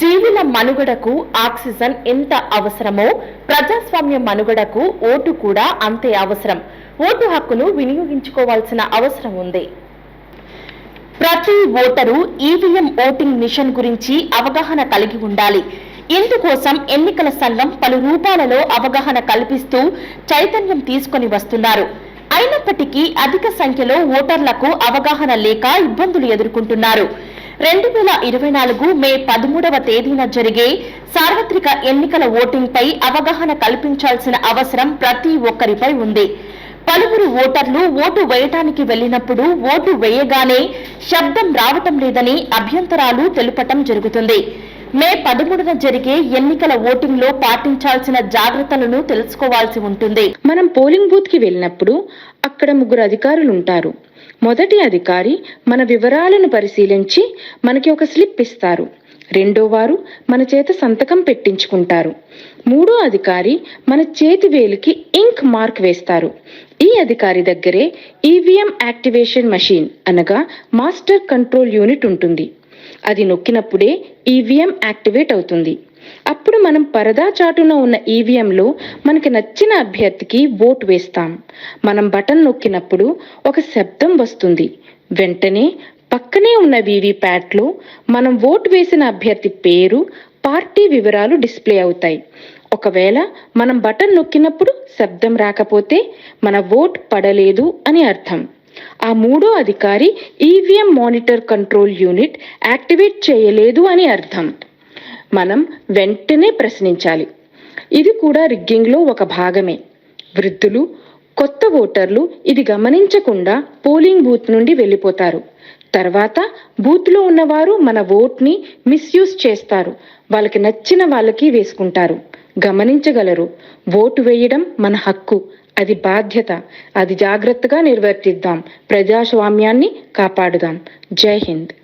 జీవుల మనుగడకు ఆక్సిజన్ ఎంత అవసరమో ప్రజాస్వామ్య మనుగడకు ఓటు కూడా అంతే అవసరం. ఓటు హక్కును వినియోగించుకోవాల్సిన అవసరం ఉంది. ప్రతి ఓటరు ఈవీఎం ఓటింగ్ మిషన్ గురించి అవగాహన కలిగి ఉండాలి. ఇందుకోసం ఎన్నికల సంఘం పలు రూపాలలో అవగాహన కల్పిస్తూ చైతన్యం తీసుకొని వస్తున్నారు. అయినప్పటికీ అధిక సంఖ్యలో ఓటర్లకు అవగాహన లేక ఇబ్బందులు ఎదుర్కొంటున్నారు. రెండు వేల ఇరవై నాలుగు మే పదమూడవ తేదీన జరిగే సార్వత్రిక ఎన్నికల ఓటింగ్పై అవగాహన కల్పించాల్సిన అవసరం ప్రతి ఒక్కరిపై ఉంది. పలువురు ఓటర్లు ఓటు వేయటానికి వెళ్ళినప్పుడు ఓటు వేయగానే శబ్దం రావటం లేదని అభ్యంతరాలు తెలుపటం జరుగుతుంది. మే పదమూడున జరిగే ఎన్నికల ఓటింగ్లో పాటించాల్సిన జాగ్రత్తలను తెలుసుకోవాల్సి ఉంటుంది. మనం పోలింగ్ బూత్కి వెళ్ళినప్పుడు అక్కడ ముగ్గురు అధికారులు ఉంటారు మొదటి అధికారి మన వివరాలను పరిశీలించి మనకి ఒక స్లిప్ ఇస్తారు. రెండో వారు మన చేత సంతకం పెట్టించుకుంటారు. మూడో అధికారి మన చేతి వేలికి ఇంక్ మార్క్ వేస్తారు. ఈ అధికారి దగ్గరే ఈవీఎం యాక్టివేషన్ మషీన్ అనగా మాస్టర్ కంట్రోల్ యూనిట్ ఉంటుంది. అది నొక్కినప్పుడే ఈవీఎం యాక్టివేట్ అవుతుంది. అప్పుడు మనం పరదా చాటున ఉన్న ఈవీఎంలో మనకి నచ్చిన అభ్యర్థికి ఓటు వేస్తాం. మనం బటన్ నొక్కినప్పుడు ఒక శబ్దం వస్తుంది. వెంటనే పక్కనే ఉన్న వీవీప్యాట్లో మనం ఓటు వేసిన అభ్యర్థి పేరు పార్టీ వివరాలు డిస్ప్లే అవుతాయి. ఒకవేళ మనం బటన్ నొక్కినప్పుడు శబ్దం రాకపోతే మన ఓట్ పడలేదు అని అర్థం. ఆ మూడో అధికారి EVM monitor control unit activate చేయలేదు అని అర్థం. మనం వెంటనే ప్రశ్నించాలి. ఇది కూడా రిగ్గింగ్లో ఒక భాగమే. వృద్ధులు కొత్త ఓటర్లు ఇది గమనించకుండా పోలింగ్ బూత్ నుండి వెళ్ళిపోతారు. తర్వాత బూత్లో ఉన్నవారు మన ఓట్ని మిస్యూజ్ చేస్తారు. వాళ్ళకి నచ్చిన వాళ్ళకి వేసుకుంటారు. గమనించగలరు. ఓటు వేయడం మన హక్కు. అది బాధ్యత. అది జాగ్రత్తగా నిర్వర్తిద్దాం. ప్రజాస్వామ్యాన్ని కాపాడుదాం. జై హింద్.